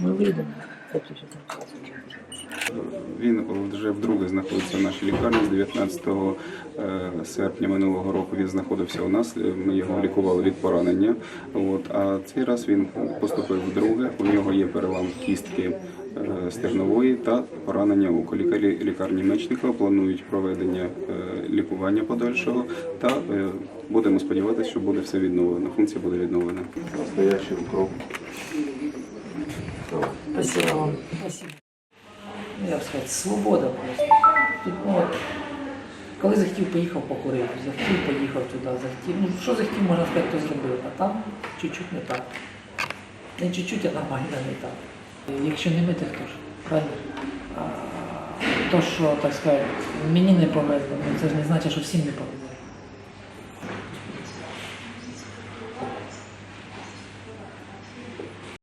Ми вийдемо, хлопці, що там казано вдруге знаходиться в нашій лікарні. З 19 е, серпня минулого року він знаходився у нас. Ми його лікували від поранення. От, а цей раз він поступив вдруге. У нього є перелам кістки е, стегнової та поранення ока. Лікарі лікарні Мечникова планують проведення е, лікування подальшого та будемо сподіватися, що буде все відновлено. Функція буде відновлена. Настоящий укроп. Спасибо вам. Ну, як сказати, свобода просто. Ну, от, коли захотів, поїхав покурив, захотів, поїхав туди, захотів. Ну, що захотів, можна сказати, то зробив, а там чуть-чуть не так. Не чуть-чуть, а нормально не так. Якщо не мити, хто ж? Правильно? То, що, так сказати, мені не повезло, ну, це ж не значить, що всім не повезло.